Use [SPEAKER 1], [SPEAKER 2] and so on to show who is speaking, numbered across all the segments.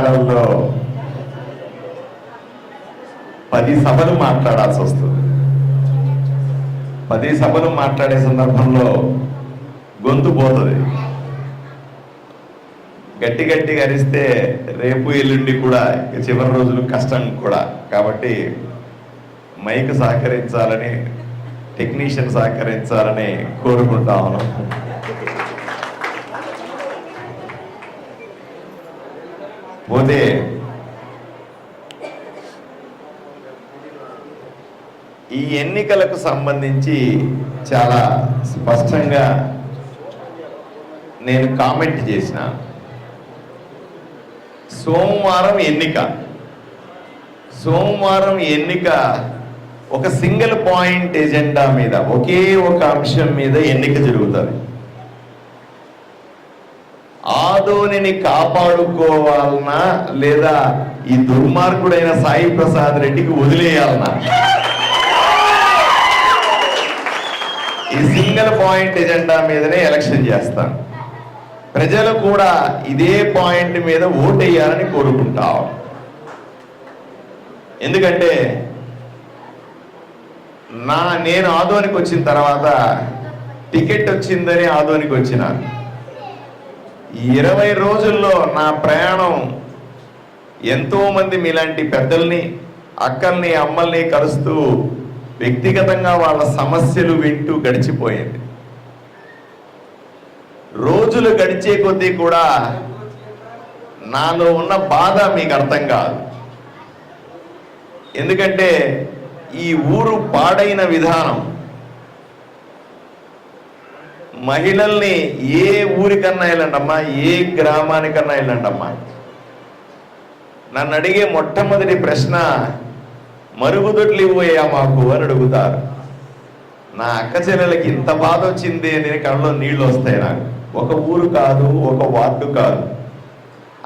[SPEAKER 1] కాలంలో పది సభలు మాట్లాడాల్సి వస్తుంది. పది సభలు మాట్లాడే సందర్భంలో గొంతు పోతుంది. గట్టి గట్టి అరిస్తే రేపు ఎల్లుండి కూడా చివరి రోజులు కష్టం కూడా. కాబట్టి మైక్ సహకరించాలని టెక్నీషియన్ సహకరించాలని కోరుకుంటా ఉన్నాం. పోతే ఈ ఎన్నికలకు సంబంధించి చాలా స్పష్టంగా నేను కామెంట్ చేసిన. సోమవారం ఎన్నిక. సోమవారం ఎన్నిక ఒక సింగిల్ పాయింట్ ఎజెండా మీద ఒకే ఒక అంశం మీద ఎన్నిక జరుగుతుంది. ఆదోనిని కాపాడుకోవాలనా లేదా ఈ దుర్మార్గుడైన సాయి ప్రసాద్ రెడ్డికి వదిలేయాలనా ఈ సింగిల్ పాయింట్ ఎజెండా మీదనే ఎలక్షన్ చేస్తాను. ప్రజలు కూడా ఇదే పాయింట్ మీద ఓటేయాలని కోరుకుంటాం ఎందుకంటే నా నేను ఆదోనికి వచ్చిన తర్వాత టికెట్ వచ్చిందని ఆదోనికి వచ్చినాను ఇరవై రోజుల్లో నా ప్రయాణం ఎంతోమంది మీలాంటి పెద్దల్ని అక్కల్ని అమ్మల్ని కలుస్తూ వ్యక్తిగతంగా వాళ్ళ సమస్యలు వింటూ గడిచిపోయింది. రోజులు గడిచే కొద్దీ కూడా నాలో ఉన్న బాధ మీకు అర్థం కాదు. ఎందుకంటే ఈ ఊరు పాడైన విధానం మహిళల్ని ఏ ఊరికన్నా వెళ్ళండమ్మా ఏ గ్రామానికన్నా వెళ్ళండమ్మా. నన్ను అడిగే మొట్టమొదటి ప్రశ్న మరుగుదొడ్లు ఇవ్వయా మాకు అని అడుగుతారు. నా అక్క చెల్లెలకి ఇంత బాధ వచ్చింది అని కళ్ళలో నీళ్ళు వస్తాయి నాకు. ఒక ఊరు కాదు ఒక వార్డు కాదు.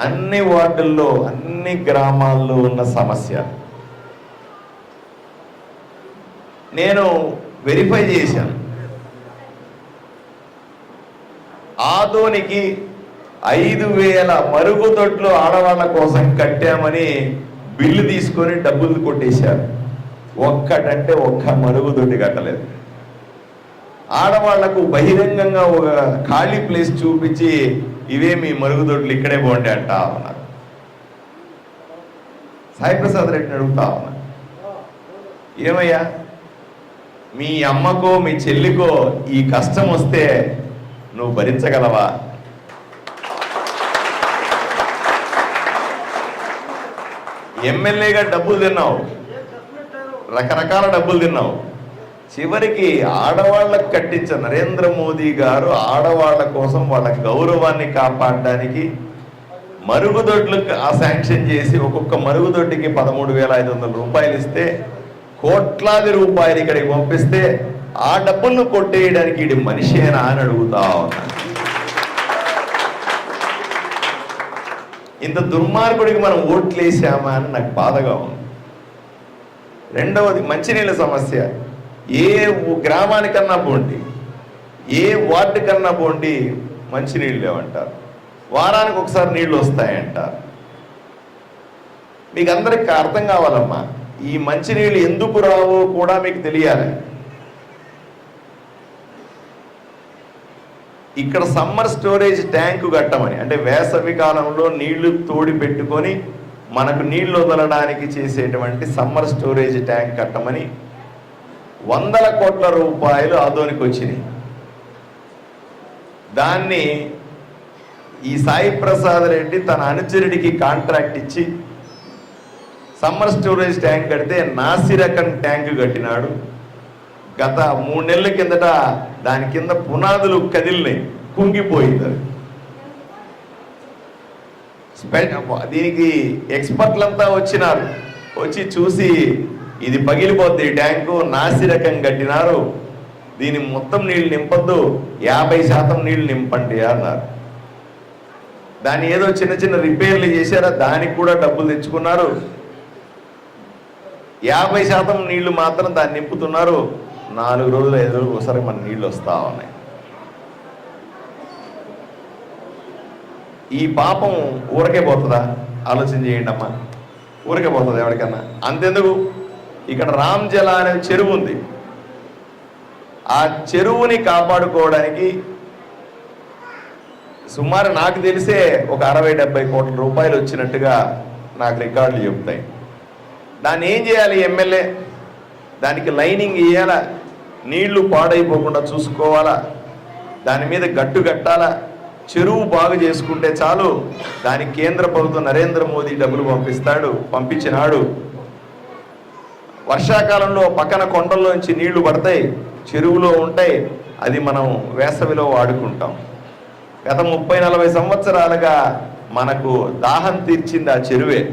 [SPEAKER 1] అన్ని వార్డుల్లో అన్ని గ్రామాల్లో ఉన్న సమస్య. నేను వెరిఫై చేశాను. ఆదోనికి ఐదు వేల మరుగుదొడ్లు ఆడవాళ్ళ కోసం కట్టామని బిల్లు తీసుకొని డబ్బులు కొట్టేశారు. ఒక్కటంటే ఒక్క మరుగుదొడ్డి కట్టలేదు. ఆడవాళ్ళకు బహిరంగంగా ఒక ఖాళీ ప్లేస్ చూపించి ఇవే మీ మరుగుదొడ్లు ఇక్కడే పోండి అంటా ఉన్నారు. సాయి ప్రసాద్ రెడ్డిని అడుగుతా ఉన్నా ఏమయ్యా మీ అమ్మకో మీ చెల్లికో ఈ కష్టం వస్తే నువ్వు భరించగలవా? ఎమ్మెల్యేగా డబ్బులు తిన్నావు. రకరకాల డబ్బులు తిన్నావు. చివరికి ఆడవాళ్ళకు కట్టించిన నరేంద్ర మోదీ గారు ఆడవాళ్ళ కోసం వాళ్ళ గౌరవాన్ని కాపాడడానికి మరుగుదొడ్లు శాంక్షన్ చేసి ఒక్కొక్క మరుగుదొడ్డికి పదమూడు వేల ఐదు వందల రూపాయలు ఇస్తే కోట్లాది రూపాయలు ఇక్కడికి పంపిస్తే ఆ డబ్బులను కొట్టేయడానికి ఇది మనిషేనా అని అడుగుతా ఉన్నాను ఇంత దుర్మార్గుడికి మనం ఓట్లేసామా అని నాకు బాధగా ఉంది. రెండవది మంచినీళ్ళ సమస్య. ఏ గ్రామానికన్నా పోండి ఏ వార్డు కన్నా పోండి మంచినీళ్ళు లేవంటారు. వారానికి ఒకసారి నీళ్ళు వస్తాయంటారు. మీకు అందరికి అర్థం కావాలమ్మా ఈ మంచినీళ్ళు ఎందుకు రావో కూడా మీకు తెలియాలి. ఇక్కడ సమ్మర్ స్టోరేజ్ ట్యాంకు కట్టమని అంటే వేసవి కాలంలో నీళ్ళు తోడి పెట్టుకొని మనకు నీళ్ళు వదలడానికి చేసేటువంటి సమ్మర్ స్టోరేజ్ ట్యాంక్ కట్టమని వందల కోట్ల రూపాయలు ఆదోనికి వచ్చినాయి. దాన్ని ఈ సాయి ప్రసాద్ రెడ్డి తన అనుచరుడికి కాంట్రాక్ట్ ఇచ్చి సమ్మర్ స్టోరేజ్ ట్యాంక్ కడితే నాసిరకన్ ట్యాంక్ కట్టినాడు. గత మూడు నెలల కిందట దాని కింద పునాదులు కదిలినాయి కుంగిపోయింది అది దీనికి ఎక్స్పర్ట్లంతా వచ్చినారు. వచ్చి చూసి ఇది పగిలిపోద్ది ట్యాంకు నాసిరకం కట్టినారు. దీని మొత్తం నీళ్ళు నింపొద్దు యాభై శాతం నీళ్ళు నింపండి అన్నారు. దాన్ని ఏదో చిన్న చిన్న రిపేర్లు చేశారా దానికి కూడా డబ్బులు తెచ్చుకున్నారు. యాభై శాతం నీళ్ళు మాత్రం దాన్ని నింపుతున్నారు. నాలుగు రోజులు ఐదు రోజులు ఒకసారి మన నీళ్ళు వస్తూ ఉన్నాయి. ఈ పాపం ఊరకే పోతుందా? ఆలోచన చేయండి అమ్మా. ఊరికే పోతుంది ఎవరికన్నా. అంతెందుకు? ఇక్కడ రామ్ జల అనే చెరువు ఉంది. ఆ చెరువుని కాపాడుకోవడానికి సుమారు నాకు తెలిసే ఒక అరవై డెబ్బై కోట్ల రూపాయలు వచ్చినట్టుగా నాకు రికార్డులు చెప్తాయి. దాన్ని ఏం చేయాలి ఎమ్మెల్యే? దానికి లైనింగ్ ఇయ్యాలా? నీళ్ళు పాడైపోకుండా చూసుకోవాలా? దాని మీద గట్టు కట్టాలా? చెరువు బాగు చేసుకుంటే చాలు. దానికి కేంద్ర ప్రభుత్వం నరేంద్ర మోదీ డబ్బులు పంపిస్తాడు పంపించినాడు. వర్షాకాలంలో పక్కన కొండల్లోంచి నీళ్ళు పడతాయి చెరువులో ఉంటాయి. అది మనం వేసవిలో వాడుకుంటాం. గత ముప్పై నలభై సంవత్సరాలుగా మనకు దాహం తీర్చింది ఆ చెరువే.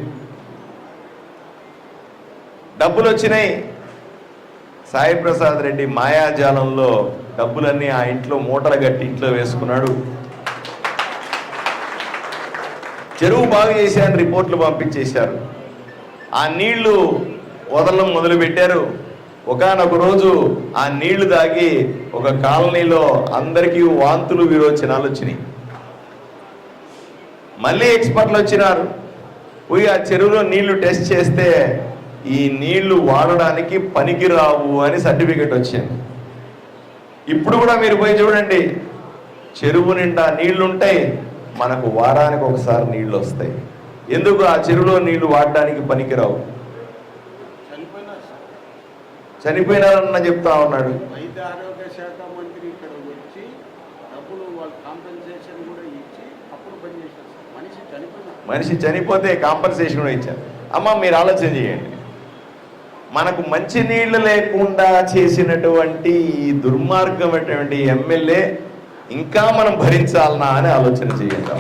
[SPEAKER 1] డబ్బులు వచ్చినాయి సాయి ప్రసాద్ రెడ్డి మాయాజాలంలో డబ్బులన్నీ ఆ ఇంట్లో మూటలు కట్టి ఇంట్లో వేసుకున్నాడు. చెరువు బాగు చేశారని రిపోర్ట్లు పంపించేశారు. ఆ నీళ్ళు వదలడం మొదలు పెట్టారు ఒకనొక రోజు ఆ నీళ్ళు తాగి ఒక కాలనీలో అందరికీ వాంతులు విరోచనాలు వచ్చినాయి. మళ్ళీ ఎక్స్పర్ట్లు వచ్చినారు. పోయి ఆ చెరువులో నీళ్ళు టెస్ట్ చేస్తే ఈ నీళ్ళు వాడడానికి పనికిరావు అని సర్టిఫికెట్ వచ్చింది. ఇప్పుడు కూడా మీరు పోయి చూడండి చెరువు నిండా నీళ్ళు ఉంటాయి మనకు వారానికి ఒకసారి నీళ్ళు వస్తాయి. ఎందుకు ఆ చెరువులో నీళ్ళు వాడడానికి పనికిరావు? చనిపోయినారన్న చెప్తా ఉన్నాడు.
[SPEAKER 2] వైద్య ఆరోగ్య శాఖ మంత్రి ఇక్కడ వచ్చి డబ్బులు వాళ్ళ కాంపెన్సేషన్ కూడా ఇచ్చి అప్పుడు బంద్ చేశారు సార్. మనిషి చనిపోయినారు
[SPEAKER 1] మనిషి చనిపోతే కాంపన్సేషన్ కూడా ఇచ్చారు. అమ్మ మీరు ఆలోచన చేయండి. మనకు మంచి నీళ్ళు లేకుండా చేసినటువంటి ఈ దుర్మార్గమైనటువంటి ఎమ్మెల్యే ఇంకా మనం భరించాలనా అని ఆలోచన చేయండి.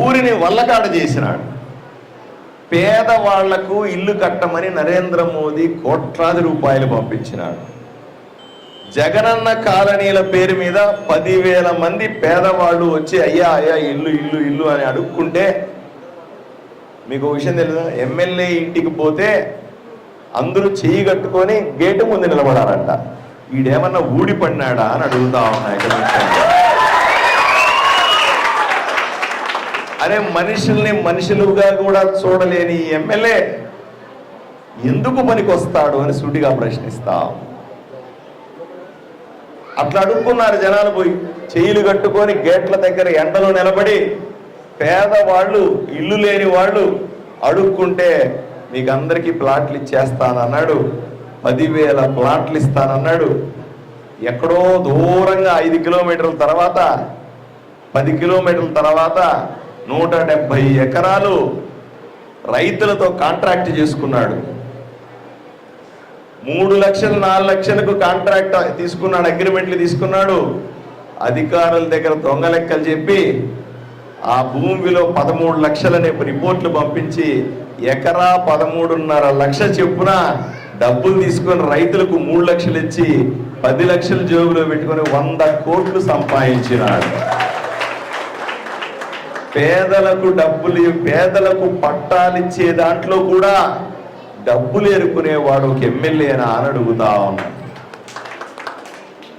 [SPEAKER 1] ఊరిని వల్లకాడ చేసినాడు. పేదవాళ్ళకు ఇల్లు కట్టమని నరేంద్ర మోదీ కోట్లాది రూపాయలు పంపించినాడు. జగనన్న కాలనీల పేరు మీద పదివేల మంది పేదవాళ్ళు వచ్చి అయ్యా అయ్యా ఇల్లు ఇల్లు ఇల్లు అని అడుక్కుంటే మీకు విషయం తెలియదు ఎమ్మెల్యే ఇంటికి పోతే అందరూ చేయి కట్టుకొని గేటు ముందు నిలబడాలంట. ఈడేమన్నా ఊడిపడినాడా అని అడుగుతా ఉన్నా ఇక్కడ అరే మనుషుల్ని మనుషులుగా కూడా చూడలేని ఎమ్మెల్యే ఎందుకు పనికొస్తాడు అని సూటిగా ప్రశ్నిస్తాం. అట్లా అడుక్కున్నారు జనాలు పోయి. చేయిలు కట్టుకొని గేట్ల దగ్గర ఎండలో నిలబడి పేదవాళ్ళు ఇల్లు లేని వాళ్ళు అడుక్కుంటే మీకు అందరికీ ప్లాట్లు ఇచ్చేస్తానన్నాడు. పదివేల ప్లాట్లు ఇస్తానన్నాడు. ఎక్కడో దూరంగా ఐదు కిలోమీటర్ల తర్వాత పది కిలోమీటర్ల తర్వాత నూట డెబ్భై ఎకరాలు రైతులతో కాంట్రాక్ట్ చేసుకున్నాడు. మూడు లక్షలు నాలుగు లక్షలకు కాంట్రాక్ట్ తీసుకున్నాడు అగ్రిమెంట్లు తీసుకున్నాడు. అధికారుల దగ్గర దొంగ లెక్కలు చెప్పి ఆ భూమి విలువ పదమూడు లక్షలనే రిపోర్ట్లు పంపించి ఎకరా పదమూడున్నర లక్ష చెప్పున డబ్బులు తీసుకొని రైతులకు మూడు లక్షలు ఇచ్చి పది లక్షలు జోబులో పెట్టుకొని వంద కోట్లు సంపాదించినాడు. పేదలకు డబ్బులు పేదలకు పట్టాలిచ్చే దాంట్లో కూడా డబ్బులు ఎరుకునేవాడు ఒక ఎమ్మెల్యేనా అని అడుగుతా ఉన్నాడు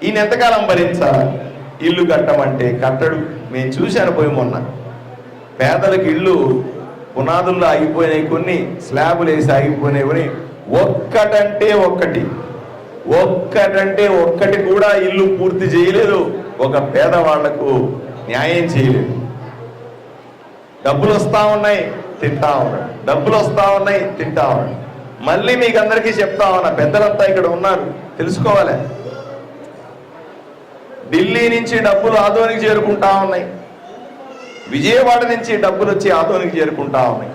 [SPEAKER 1] ఈయన ఎంతకాలం భరించాలి? ఇల్లు కట్టమంటే కట్టడు నేను చూశాను పోయి మొన్న. పేదలకు ఇల్లు పునాదుల్లో ఆగిపోయినాయి కొన్ని స్లాబులు వేసి ఆగిపోయినాయి కొన్ని. ఒక్కటంటే ఒక్కటి. ఒక్కటంటే ఒక్కటి కూడా ఇల్లు పూర్తి చేయలేదు. ఒక పేదవాళ్ళకు న్యాయం చేయలేదు. డబ్బులు వస్తా ఉన్నాయి తింటా ఉన్నాడు. డబ్బులు వస్తా ఉన్నాయి తింటా ఉన్నాడు. మళ్ళీ మీకు అందరికీ చెప్తా ఉన్నా పెద్దలంతా ఇక్కడ ఉన్నారు. తెలుసుకోవాలి? ఢిల్లీ నుంచి డబ్బులు ఆదోనికి చేరుకుంటా ఉన్నాయి. విజయవాడ నుంచి డబ్బులు వచ్చి ఆదోనికి చేరుకుంటా ఉన్నాయి.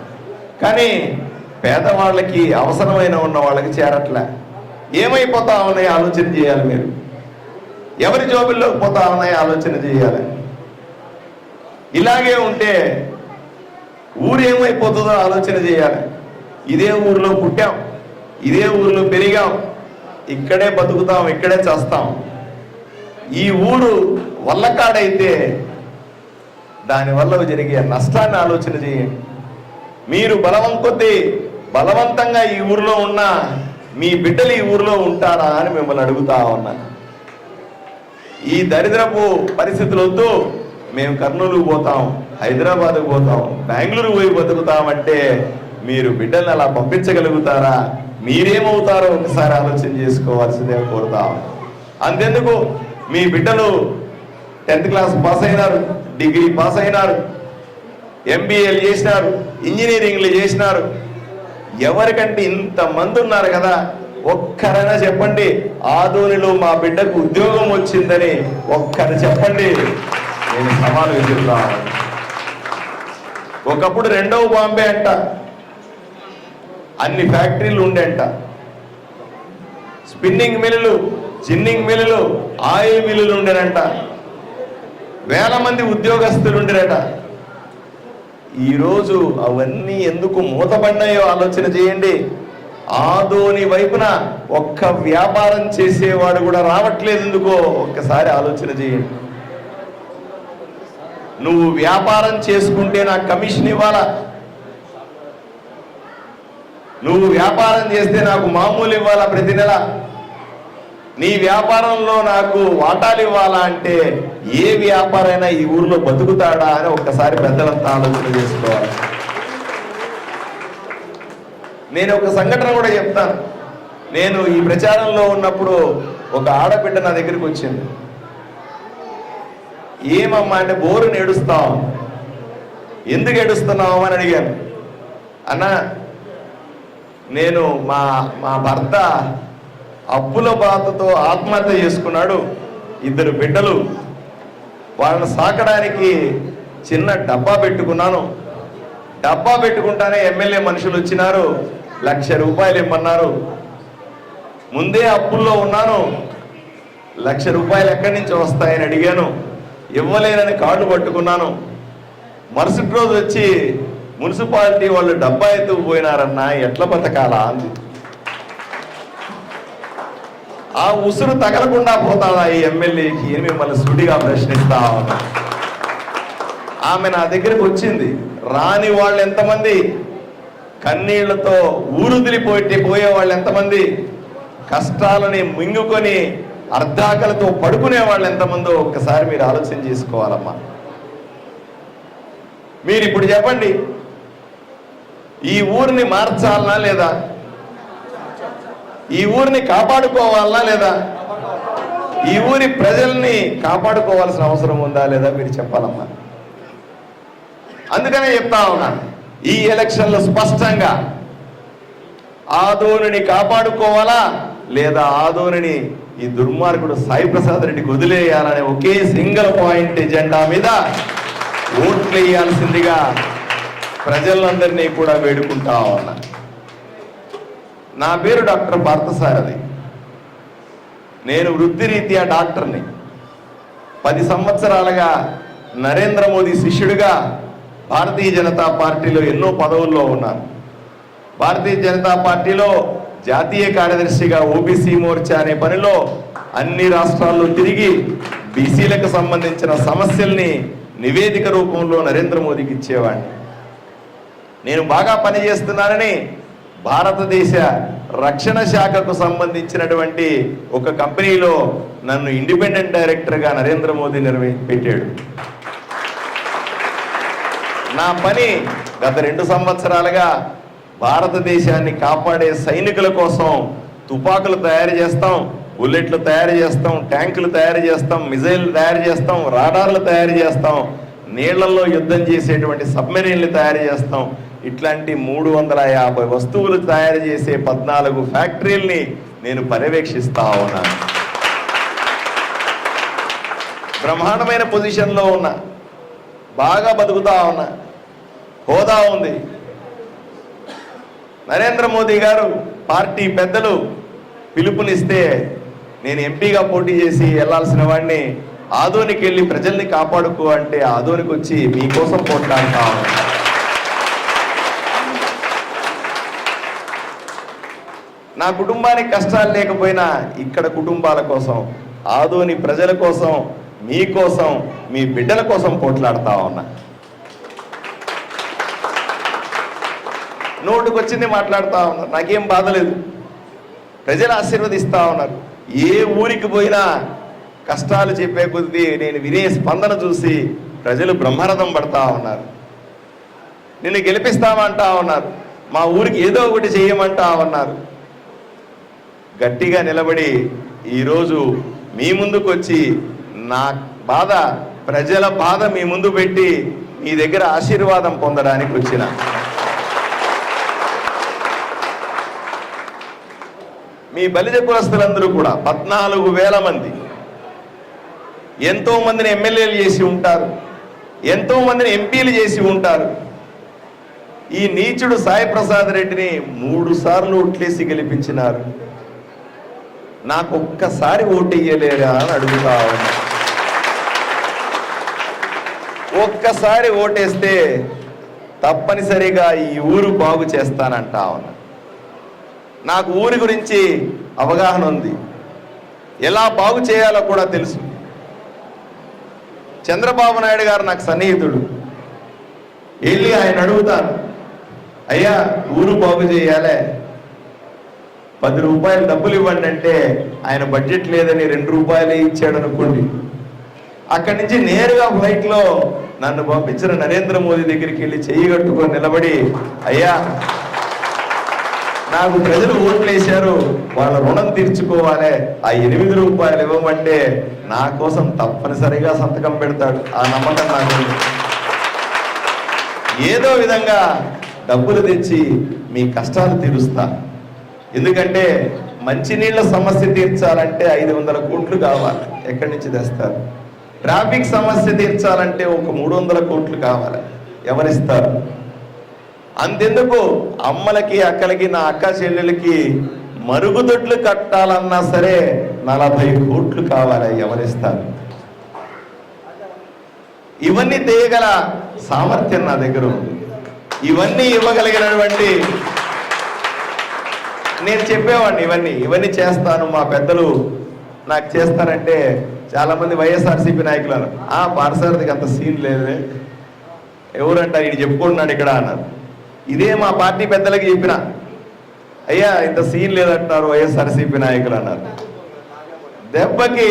[SPEAKER 1] కానీ పేదవాళ్ళకి అవసరమైన ఉన్న వాళ్ళకి చేరట్లే. ఏమైపోతా ఉన్నాయి ఆలోచన చేయాలి మీరు? ఎవరి జోబుల్లోకి పోతా ఉన్నాయి ఆలోచన చేయాలి? ఇలాగే ఉంటే ఊరు ఏమైపోతుందో ఆలోచన చేయాలి. ఇదే ఊర్లో పుట్టాం. ఇదే ఊర్లో పెరిగాం. ఇక్కడే బతుకుతాం ఇక్కడే చేస్తాం. ఈ ఊరు వల్లకాడైతే దానివల్ల జరిగే నష్టాన్ని ఆలోచన చేయండి. మీరు బలవం కొద్దీ బలవంతంగా ఈ ఊరిలో ఉన్న మీ బిడ్డలు ఈ ఊరిలో ఉంటారా అని మిమ్మల్ని అడుగుతా ఉన్నా. ఈ దరిద్రపు పరిస్థితులు వద్దు. మేము కర్నూలుకు పోతాం హైదరాబాద్కు పోతాం బెంగళూరు పోయి బతుకుతామంటే మీరు బిడ్డల్ని అలా పంపించగలుగుతారా? మీరేమవుతారో ఒకసారి ఆలోచన చేసుకోవాల్సిందే కోరుతాం అంతెందుకు? మీ బిడ్డలు టెన్త్ క్లాస్ పాస్ అయినారు డిగ్రీ పాస్ అయినారు ఎంబీఏలు చేసినారు ఇంజనీరింగ్లు చేసినారు. ఎవరికంటే ఇంతమంది ఉన్నారు కదా ఒక్కరైనా చెప్పండి ఆదోనిలో మా బిడ్డకు ఉద్యోగం వచ్చిందని ఒక్కరు చెప్పండి. నేను సవాలు విసురుతాను ఒకప్పుడు రెండవ బాంబే అంట అన్ని ఫ్యాక్టరీలు ఉండేంట స్పిన్నింగ్ మిల్లులు జిన్నింగ్ మిల్లులు ఆయిల్ మిల్లులు ఉండేనంట. వేల మంది ఉద్యోగస్తులు ఉండేరట. ఈరోజు అవన్నీ ఎందుకు మూతపడినాయో ఆలోచన చేయండి. ఆదోని వైపున ఒక్క వ్యాపారం చేసేవాడు కూడా రావట్లేదు ఎందుకో ఒక్కసారి ఆలోచన చేయండి. నువ్వు వ్యాపారం చేసుకుంటే నాకు కమిషన్ ఇవ్వాలా? నువ్వు వ్యాపారం చేస్తే నాకు మామూలు ఇవ్వాలా ప్రతి నెల? నీ వ్యాపారంలో నాకు వాటాలు ఇవ్వాలా అంటే ఏ వ్యాపారైనా ఈ ఊర్లో బతుకుతాడా అని ఒక్కసారి పెద్దలంతా ఆలోచన చేసుకోవాలి. నేను ఒక సంఘటన కూడా చెప్తాను. నేను ఈ ప్రచారంలో ఉన్నప్పుడు ఒక ఆడబిడ్డ నా దగ్గరికి వచ్చింది. ఏమమ్మా అంటే బోరు ఏడుస్తాం ఎందుకు ఏడుస్తున్నావు? అని అడిగాను. అన్న నేను మా మా భర్త అప్పుల బాధతో ఆత్మహత్య చేసుకున్నాడు ఇద్దరు బిడ్డలు. వాళ్ళని సాకడానికి చిన్న డబ్బా పెట్టుకున్నాను. డబ్బా పెట్టుకుంటానే ఎమ్మెల్యే మనుషులు వచ్చినారు. లక్ష రూపాయలు ఇమ్మన్నారు. ముందే అప్పుల్లో ఉన్నాను. లక్ష రూపాయలు ఎక్కడి నుంచి వస్తాయని అడిగాను. ఇవ్వలేనని కార్డు పట్టుకున్నాను. మరుసటి రోజు వచ్చి మున్సిపాలిటీ వాళ్ళు డబ్బా ఎత్తుకు పోయినారన్నా ఎట్ల బతకాలా అంది. ఆ ఉసురు తగలకుండా పోతాడా ఈ ఎమ్మెల్యేకి అని మిమ్మల్ని సుడిగా ప్రశ్నిస్తా ఉన్నా. ఆమె నా దగ్గరకు వచ్చింది. రాని వాళ్ళు ఎంతమంది? కన్నీళ్ళతో ఊరుదిలిపోయి పోయే వాళ్ళు ఎంతమంది? కష్టాలని మింగుకొని అర్ధాకలతో పడుకునే వాళ్ళు ఎంతమందో ఒక్కసారి మీరు ఆలోచన చేసుకోవాలమ్మా. మీరు ఇప్పుడు చెప్పండి ఈ ఊరిని మార్చాలనా లేదా? ఈ ఊరిని కాపాడుకోవాలా లేదా? ఈ ఊరి ప్రజల్ని కాపాడుకోవాల్సిన అవసరం ఉందా లేదా మీరు చెప్పాలమ్మా? అందుకనే చెప్తా ఉన్నా ఈ ఎలక్షన్లో స్పష్టంగా ఆదోనిని కాపాడుకోవాలా లేదా ఆదోనిని ఈ దుర్మార్గుడు సాయి ప్రసాద్ రెడ్డికి వదిలేయాలనే ఒకే సింగిల్ పాయింట్ ఎజెండా మీద ఓట్లు వేయాల్సిందిగా ప్రజలందరినీ కూడా వేడుకుంటా ఉన్నా. నా పేరు డాక్టర్ పార్థసారథి. నేను వృత్తిరీత్యా డాక్టర్ని. పది సంవత్సరాలుగా నరేంద్ర మోదీ శిష్యుడిగా భారతీయ జనతా పార్టీలో ఎన్నో పదవుల్లో ఉన్నాను. భారతీయ జనతా పార్టీలో జాతీయ కార్యదర్శిగా ఓబీసీ మోర్చా అనే పనిలో అన్ని రాష్ట్రాల్లో తిరిగి బీసీలకు సంబంధించిన సమస్యల్ని నివేదిక రూపంలో నరేంద్ర మోదీకి ఇచ్చేవాడిని. నేను బాగా పనిచేస్తున్నానని భారతదేశ రక్షణ శాఖకు సంబంధించినటువంటి ఒక కంపెనీలో నన్ను ఇండిపెండెంట్ డైరెక్టర్గా నరేంద్ర మోదీ నిర్వహి పెట్టాడు. నా పని గత రెండు సంవత్సరాలుగా భారతదేశాన్ని కాపాడే సైనికుల కోసం తుపాకులు తయారు చేస్తాం బుల్లెట్లు తయారు చేస్తాం ట్యాంకులు తయారు చేస్తాం మిజైల్ తయారు చేస్తాం రాడార్లు తయారు చేస్తాం నీళ్ళలో యుద్ధం చేసేటువంటి సబ్మెరీన్లు తయారు చేస్తాం ఇట్లాంటి మూడు వందల యాభై వస్తువులు తయారు చేసే పద్నాలుగు ఫ్యాక్టరీల్ని నేను పర్యవేక్షిస్తా ఉన్నాను. బ్రహ్మాండమైన పొజిషన్లో ఉన్నా. బాగా బతుకుతా ఉన్నా. హోదా ఉంది. నరేంద్ర మోదీ గారు పార్టీ పెద్దలు పిలుపునిస్తే నేను ఎంపీగా పోటీ చేసి వెళ్ళాల్సిన వాడిని ఆదోనికి వెళ్ళి ప్రజల్ని కాపాడుకో అంటే ఆదోనికి వచ్చి మీకోసం పోట్లాడుతా ఉన్నా. నా కుటుంబానికి కష్టాలు లేకపోయినా ఇక్కడ కుటుంబాల కోసం ఆదోని ప్రజల కోసం మీ కోసం మీ బిడ్డల కోసం పోట్లాడుతా ఉన్నా. నోటుకొచ్చింది మాట్లాడుతూ ఉన్నారు నాకేం బాధ లేదు. ప్రజలు ఆశీర్వదిస్తూ ఉన్నారు. ఏ ఊరికి పోయినా కష్టాలు చెప్పే కొద్దీ నేను వినే స్పందన చూసి ప్రజలు బ్రహ్మరథం పడతా ఉన్నారు. నిన్ను గెలిపిస్తామంటా ఉన్నారు. మా ఊరికి ఏదో ఒకటి చేయమంటా ఉన్నారు. గట్టిగా నిలబడి ఈరోజు మీ ముందుకు వచ్చి నా బాధ ప్రజల బాధ మీ ముందు పెట్టి మీ దగ్గర ఆశీర్వాదం పొందడానికి వచ్చిన. మీ బలిజ కులస్తులందరూ కూడా పద్నాలుగు వేల మంది. ఎంతో మందిని ఎమ్మెల్యేలు చేసి ఉంటారు. ఎంతో మందిని ఎంపీలు చేసి ఉంటారు. ఈ నీచుడు సాయి ప్రసాద్ రెడ్డిని మూడు సార్లు ఓట్లేసి గెలిపించినారు. నాకు ఒక్కసారి ఓటు ఇయ్యలేరా అని అడుగుతా ఉన్నా. ఒక్కసారి ఓటేస్తే తప్పనిసరిగా ఈ ఊరు బాగు చేస్తానంటా ఉన్నా. నాకు ఊరి గురించి అవగాహన ఉంది. ఎలా బాగు చేయాలో కూడా తెలుసు. చంద్రబాబు నాయుడు గారు నాకు సన్నిహితుడు. వెళ్ళి ఆయన అడుగుతాను అయ్యా ఊరు బాగు చేయాలే. పది రూపాయలు డబ్బులు ఇవ్వండి అంటే ఆయన బడ్జెట్ లేదని రెండు రూపాయలే ఇచ్చాడు అనుకోండి అక్కడి నుంచి నేరుగా ఫ్లైట్లో నన్ను పంపించిన నరేంద్ర మోదీ దగ్గరికి వెళ్ళి చెయ్యి కట్టుకొని నిలబడి అయ్యా నాకు ప్రజలు ఓట్లు వేశారు వాళ్ళ రుణం తీర్చుకోవాలి ఆ ఎనిమిది రూపాయలు ఇవ్వమంటే నా కోసం తప్పనిసరిగా సంతకం పెడతాడు. ఆ నమ్మకం నాకు ఏదో విధంగా డబ్బులు తెచ్చి మీ కష్టాలు తీరుస్తా. ఎందుకంటే మంచినీళ్ళ సమస్య తీర్చాలంటే ఐదు వందల కోట్లు కావాలి. ఎక్కడి నుంచి తెస్తారు? ట్రాఫిక్ సమస్య తీర్చాలంటే ఒక మూడు వందల కోట్లు కావాలి. ఎవరిస్తారు? అంతెందుకు? అమ్మలకి అక్కలకి నా అక్క చెల్లెలకి మరుగుదొడ్లు కట్టాలన్నా సరే నలభై కోట్లు కావాలి. ఎవరిస్తారు? ఇవన్నీ తీయగల సామర్థ్యం నా దగ్గర ఉంది. ఇవన్నీ ఇవ్వగలిగినటువంటి నేను చెప్పేవాడిని ఇవన్నీ. ఇవన్నీ చేస్తాను మా పెద్దలు. నాకు చేస్తారంటే చాలా మంది వైఎస్ఆర్సీపీ నాయకులు. అన్నారు ఆ పార్సారథికి అంత సీన్ లేదే ఎవరంటారు? ఇది చెప్పుకుంటున్నాడు ఇక్కడ అన్నారు. ఇదే మా పార్టీ పెద్దలకి చెప్పిన. అయ్యా ఇంత సీన్ లేదంటున్నారు వైఎస్ఆర్సీపీ నాయకులు అన్నారు. దెబ్బకి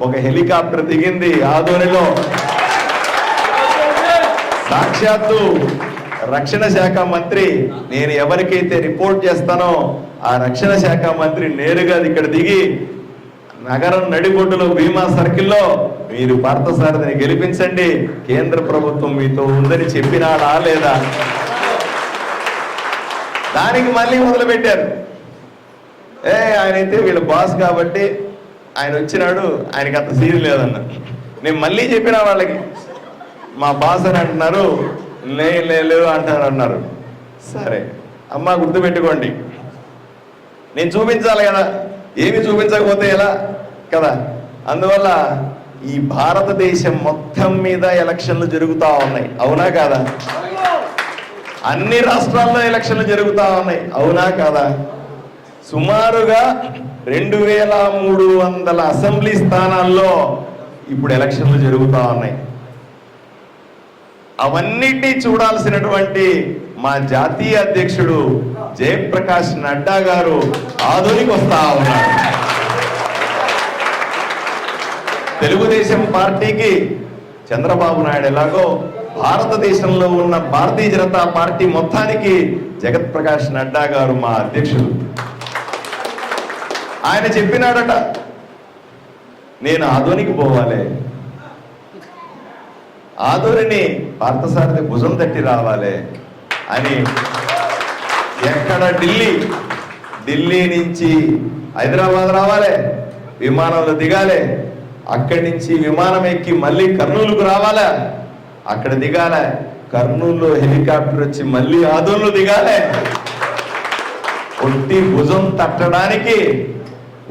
[SPEAKER 1] ఒక హెలికాప్టర్ దిగింది ఆదోనిలో. సాక్షాత్తు రక్షణ శాఖ మంత్రి నేను ఎవరికైతే రిపోర్ట్ చేస్తానో ఆ రక్షణ శాఖ మంత్రి నేరుగా ఇక్కడ దిగి నగరం నడిబొడ్డులో భీమా సర్కిల్లో మీరు పార్థసారథిని గెలిపించండి. కేంద్ర ప్రభుత్వం మీతో ఉందని చెప్పినాడా లేదా? దానికి మళ్ళీ మొదలు పెట్టారు ఏ ఆయన అయితే వీళ్ళ బాస్ కాబట్టి ఆయన వచ్చినాడు ఆయనకి అంత సీన్ లేదన్న. నేను మళ్ళీ చెప్పిన వాళ్ళకి మా బాస్ అని అంటున్నారు లే లే లేదు అంటారు అన్నారు సరే. అమ్మ గుర్తుపెట్టుకోండి. నేను చూపించాలి కదా. ఏమి చూపించకపోతే ఎలా? కదా? అందువల్ల ఈ భారతదేశం మొత్తం మీద ఎలక్షన్లు జరుగుతూ ఉన్నాయి. అవునా కాదా? అన్ని రాష్ట్రాల్లో ఎలక్షన్లు జరుగుతూ ఉన్నాయి. అవునా కాదా? సుమారుగా రెండు వేల మూడు వందల అసెంబ్లీ స్థానాల్లో ఇప్పుడు ఎలక్షన్లు జరుగుతూ ఉన్నాయి. అవన్నిటినీ చూడాల్సినటువంటి మా జాతీయ అధ్యక్షుడు జయప్రకాష్ నడ్డా గారు ఆధునికి వస్తా ఉన్నారు. తెలుగుదేశం పార్టీకి చంద్రబాబు నాయుడు ఎలాగో భారతదేశంలో ఉన్న భారతీయ జనతా పార్టీ మొత్తానికి జగత్ ప్రకాష్ నడ్డా గారు మా అధ్యక్షుడు ఆయన చెప్పినాడట నేను ఆధునికి పోవాలి. ఆదోరిని పార్థసారథి భుజం తట్టి రావాలి అని ఎక్కడ ఢిల్లీ ఢిల్లీ నుంచి హైదరాబాద్ రావాలి విమానంలో దిగాలి అక్కడి నుంచి విమానం ఎక్కి మళ్ళీ కర్నూలుకు రావాలా అక్కడ దిగాలి కర్నూలులో హెలికాప్టర్ వచ్చి మళ్ళీ ఆదోన్లో దిగాలి. ఒట్టి భుజం తట్టడానికి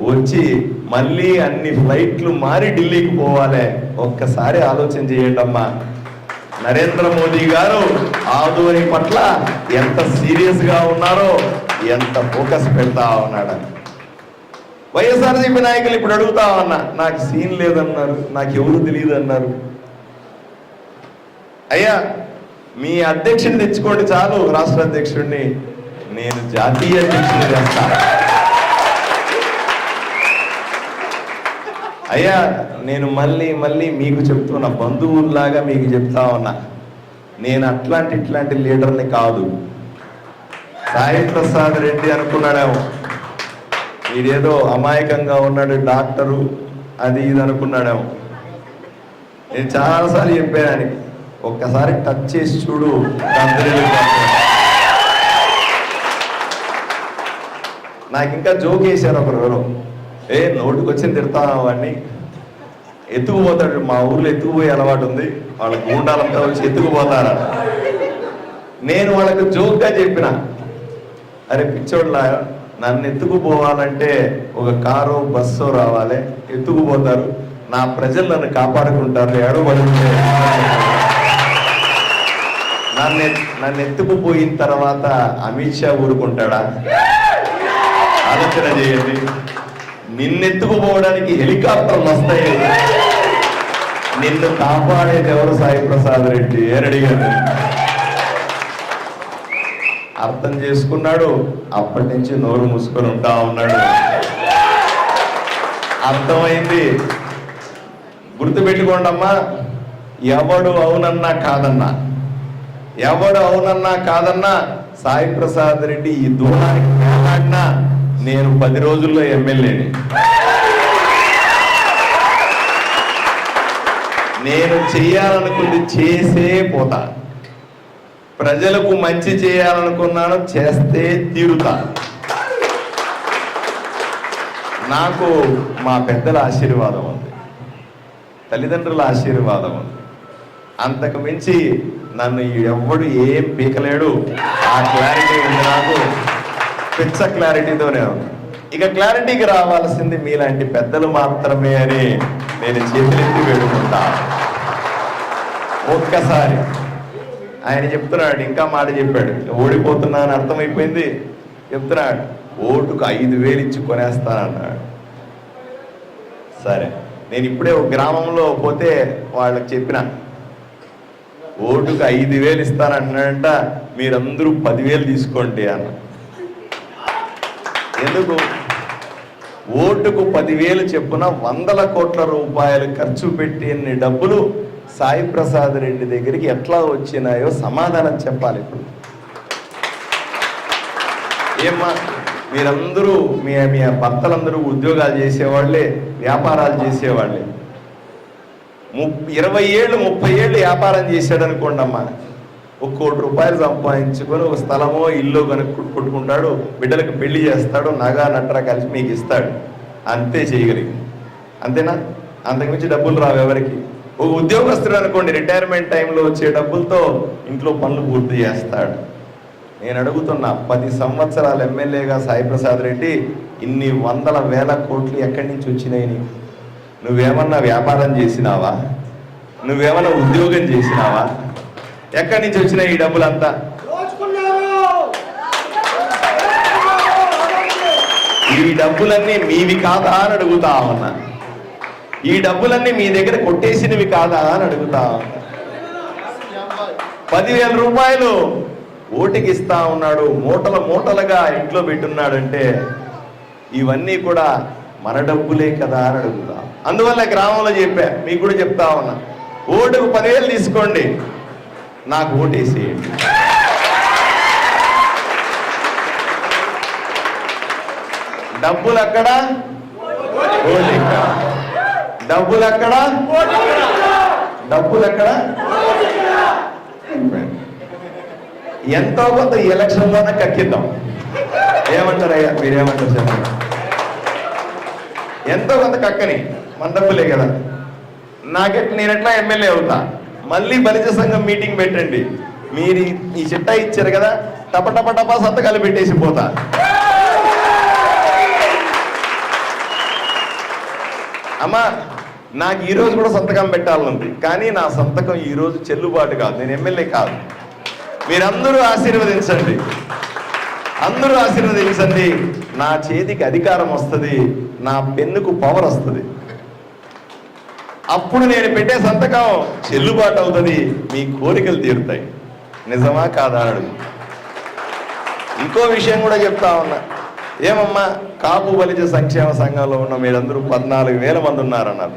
[SPEAKER 1] వచ్చి మళ్ళీ అన్ని ఫ్లైట్లు మారి ఢిల్లీకి పోవాలి. ఒక్కసారి ఆలోచన చేయండి అమ్మా నరేంద్ర మోదీ గారు ఆదోని పట్ల ఎంత సీరియస్గా ఉన్నారో ఎంత ఫోకస్ పెడతా ఉన్నాడు. వైఎస్ఆర్సీపీ నాయకులు ఇప్పుడు అడుగుతా ఉన్నా నాకు సీన్ లేదన్నారు నాకు ఎవరు తెలియదు అన్నారు అయ్యా మీ అధ్యక్షుడిని తెచ్చుకోండి చాలు రాష్ట్ర అధ్యక్షుడిని. నేను జాతీయ అధ్యక్షుడిని చేస్తాను అయ్యా నేను మళ్ళీ మళ్ళీ మీకు చెప్తున్నా బంధువుల్లాగా మీకు చెప్తా ఉన్నా. నేను అట్లాంటి ఇట్లాంటి లీడర్ని కాదు. సాయి ప్రసాద్ రెడ్డి అనుకున్నాడేమో. వీడేదో అమాయకంగా ఉన్నాడు డాక్టరు అది ఇది అనుకున్నాడేమో. నేను చాలాసార్లు చెప్పాను ఆయనకి ఒక్కసారి టచ్ చేసి చూడు నాకు ఇంకా జోక్ వేశారు ఒకరు ఏ నోటికి వచ్చి తిడతా వాడిని? ఎత్తుకుపోతాడు మా ఊర్లో ఎత్తుకుపోయే అలవాటు ఉంది. వాళ్ళ గుండాలంతా వచ్చి ఎత్తుకుపోతారా? నేను వాళ్ళకి జోక్గా చెప్పిన. అరే పిచ్చోళ్ళ నన్ను ఎత్తుకుపోవాలంటే ఒక కారు బస్సు రావాలి. ఎత్తుకుపోతారు. నా ప్రజలు నన్ను కాపాడుకుంటారు. ఎడబడి నన్ను నన్ను ఎత్తుకుపోయిన తర్వాత అమిత్ షా ఊరుకుంటాడా? ఆలోచన చేయండి. నిన్నెత్తుకుపోవడానికి హెలికాప్టర్లు వస్తాయి. నిన్ను కాపాడేది ఎవరు సాయి ప్రసాద్ రెడ్డి? అని అర్థం చేసుకున్నాడు. అప్పటి నుంచి నోరు మూసుకొని ఉంటా ఉన్నాడు. అర్థమైంది. గుర్తుపెట్టుకోండమ్మా. ఎవడు అవునన్నా కాదన్నా. ఎవడు అవునన్నా కాదన్నా సాయి ప్రసాద్ రెడ్డి ఈ దూరానికి పోరాడినా నేను పది రోజుల్లో ఎమ్మెల్యేని. నేను చేయాలనుకుంది చేసే పోతా. ప్రజలకు మంచి చేయాలనుకున్నాను చేస్తే తీరుతా. నాకు మా పెద్దల ఆశీర్వాదం ఉంది. తల్లిదండ్రుల ఆశీర్వాదం ఉంది. అంతకు మించి నన్ను ఎవడు ఏం పీకలేడు. ఆ క్లారిటీ ఉంది నాకు. పిచ్చ క్లారిటీతోనే ఇక క్లారిటీకి రావాల్సింది మీలాంటి పెద్దలు మాత్రమే అని నేను చేతులెత్తి వేడుకుంటా. ఒక్కసారి. ఆయన చెప్తున్నాడు ఇంకా మాట చెప్పాడు. ఓడిపోతున్నా అని అర్థమైపోయింది. చెప్తున్నాడు ఓటుకు ఐదు వేలు ఇచ్చి కొనేస్తానన్నాడు. సరే నేను ఇప్పుడే ఒక గ్రామంలో పోతే వాళ్ళకి చెప్పిన ఓటుకు ఐదు వేలు ఇస్తానంటున్నాడంట మీరందరూ పదివేలు తీసుకోండి అన్న. ఎందుకు? ఓటుకు పదివేలు చెప్పున వందల కోట్ల రూపాయలు ఖర్చు పెట్టిన డబ్బులు సాయి ప్రసాద్ రెడ్డి దగ్గరికి ఎట్లా వచ్చినాయో సమాధానం చెప్పాలి ఇప్పుడు. ఏమ్మా మీరందరూ మీ మీ భర్తలందరూ ఉద్యోగాలు చేసేవాళ్ళే వ్యాపారాలు చేసేవాళ్ళే. ముప్ ఇరవై ఏళ్ళు ముప్పై ఏళ్ళు వ్యాపారం చేశాడనుకోండి అమ్మా ఒక కోటి రూపాయలు సంపాదించుకొని ఒక స్థలమో ఇల్లు కనుక్కు కొట్టుకుంటాడు బిడ్డలకు పెళ్ళి చేస్తాడు నగా నట్రా కలిసి మీకు ఇస్తాడు. అంతే చేయగలిగింది. అంతేనా? అంతకుమించి డబ్బులు రావు ఎవరికి. ఒక ఉద్యోగస్తుడు అనుకోండి రిటైర్మెంట్ టైంలో వచ్చే డబ్బులతో ఇంట్లో పనులు పూర్తి చేస్తాడు. నేను అడుగుతున్నా పది సంవత్సరాలు ఎమ్మెల్యేగా సాయి ప్రసాద్ రెడ్డి ఇన్ని వందల వేల కోట్లు ఎక్కడి నుంచి వచ్చినాయి నీకు? నువ్వేమన్నా వ్యాపారం చేసినావా? నువ్వేమన్నా ఉద్యోగం చేసినావా? ఎక్కడి నుంచి వచ్చినాయి ఈ డబ్బులంతా? ఈ డబ్బులన్నీ మీవి కాదా అని అడుగుతా ఉన్నా. ఈ డబ్బులన్నీ మీ దగ్గర కొట్టేసినవి కాదా అని అడుగుతా ఉన్నా. పదివేల రూపాయలు ఓటికి ఇస్తా ఉన్నాడు మూటల మూటలుగా ఇంట్లో పెట్టున్నాడంటే ఇవన్నీ కూడా మన డబ్బులే కదా అని అడుగుతా అందువల్ల గ్రామంలో చెప్పా మీకు కూడా చెప్తా ఉన్నా. ఓటుకు పదివేలు తీసుకోండి. నాకు ఓటేసేయండి. డబ్బులు అక్కడ డబ్బులు అక్కడ డబ్బులు అక్కడ ఎంతో కొంత ఈ ఎలక్షన్లోనే కక్కిద్దాం. ఏమంటారు అయ్యా మీరేమంటారు చెప్పండి. ఎంతో కొంత కక్కని మన డబ్బులే కదా. నాకెట్ నేను ఎమ్మెల్యే అవుతా? మళ్ళీ బలిజ సంఘం మీటింగ్ పెట్టండి. మీరు ఈ- చిట్టా ఇచ్చారు కదా టప టప టపా సంతకాలు పెట్టేసి పోతా. అమ్మా నాకు ఈరోజు కూడా సంతకం పెట్టాలనుంది కానీ నా సంతకం ఈరోజు చెల్లుబాటు కాదు నేను ఎమ్మెల్యే కాదు. మీరందరూ ఆశీర్వదించండి. అందరూ ఆశీర్వదించండి. నా చేతికి అధికారం వస్తుంది నా పెన్నుకు పవర్ వస్తుంది. అప్పుడు నేను పెట్టే సంతకం చెల్లుబాటు అవుతుంది. మీ కోరికలు తీరుతాయి. నిజమా కాదా అడుగు. ఇంకో విషయం కూడా చెప్తా ఉన్నా. ఏమమ్మా కాపు బలిజ సంక్షేమ సంఘంలో ఉన్న మీరందరూ పద్నాలుగు వేల మంది ఉన్నారన్నారు.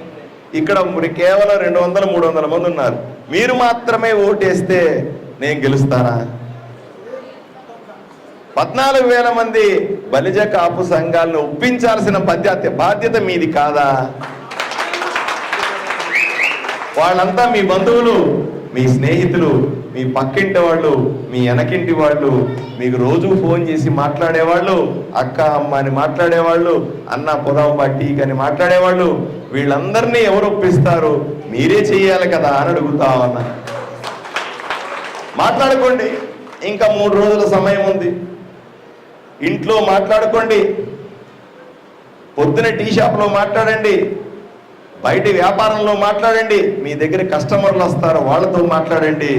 [SPEAKER 1] ఇక్కడ మరి కేవలం రెండు వందల మూడు వందల మంది ఉన్నారు. మీరు మాత్రమే ఓటేస్తే నేను గెలుస్తానా? పద్నాలుగు వేల మంది బలిజ కాపు సంఘాలను ఒప్పించాల్సిన బాధ్యత బాధ్యత మీది కాదా? వాళ్ళంతా మీ బంధువులు మీ స్నేహితులు మీ పక్కింటి వాళ్ళు మీ వెనకింటి వాళ్ళు మీకు రోజు ఫోన్ చేసి మాట్లాడేవాళ్ళు అక్క అమ్మ అని మాట్లాడేవాళ్ళు అన్న పొదం బట్టి అని మాట్లాడేవాళ్ళు వీళ్ళందరినీ ఎవరు ఒప్పిస్తారు? మీరే చెయ్యాలి కదా అని అడుగుతా ఉన్నా. మాట్లాడుకోండి. ఇంకా మూడు రోజుల సమయం ఉంది. ఇంట్లో మాట్లాడుకోండి. పొద్దున టీ షాప్లో మాట్లాడండి. బయట వ్యాపారంలో మాట్లాడండి. మీ దగ్గర కస్టమర్లు వస్తారు వాళ్ళతో మాట్లాడండి.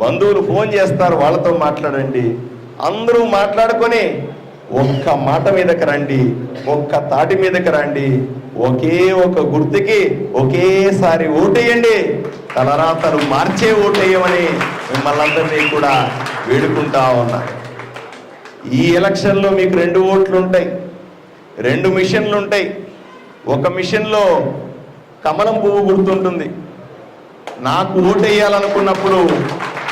[SPEAKER 1] బంధువులు ఫోన్ చేస్తారు వాళ్ళతో మాట్లాడండి. అందరూ మాట్లాడుకొని ఒక్క మాట మీదకి రండి ఒక్క తాటి మీదకి రండి ఒకే ఒక గుర్తుకి ఒకేసారి ఓటేయండి. తలరాతలు మార్చే ఓటేయమని మిమ్మల్ని అందరినీ కూడా వేడుకుంటా ఉన్నా. ఈ ఎలక్షన్లో మీకు రెండు ఓట్లు ఉంటాయి రెండు మిషన్లు ఉంటాయి ఒక మిషన్లో కమలం పువ్వు గుర్తుంటుంది. నాకు ఓటేయాలనుకున్నప్పుడు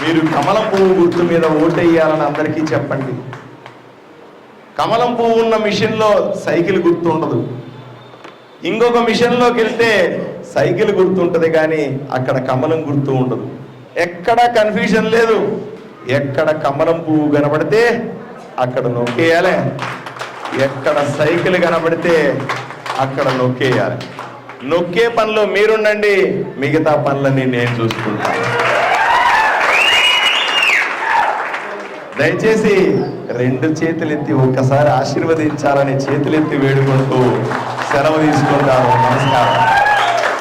[SPEAKER 1] మీరు కమలం పువ్వు గుర్తు మీద ఓటేయాలని అందరికీ చెప్పండి. కమలం పువ్వు ఉన్న మిషన్లో సైకిల్ గుర్తు ఉండదు ఇంకొక మిషన్లోకి వెళ్తే సైకిల్ గుర్తుంటుంది కానీ అక్కడ కమలం గుర్తు ఉండదు. ఎక్కడ కన్ఫ్యూజన్ లేదు. ఎక్కడ కమలం పువ్వు కనబడితే అక్కడ నొక్కేయాలి. ఎక్కడ సైకిల్ కనబడితే అక్కడ నొక్కేయాలి. నొక్కే పనిలో మీరుండండి మిగతా పనులన్నీ నేను చూసుకుంటాను. దయచేసి రెండు చేతులెత్తి ఒక్కసారి ఆశీర్వదించాలని చేతులెత్తి వేడుకుంటూ సెలవు తీసుకుంటాను. నమస్కారం.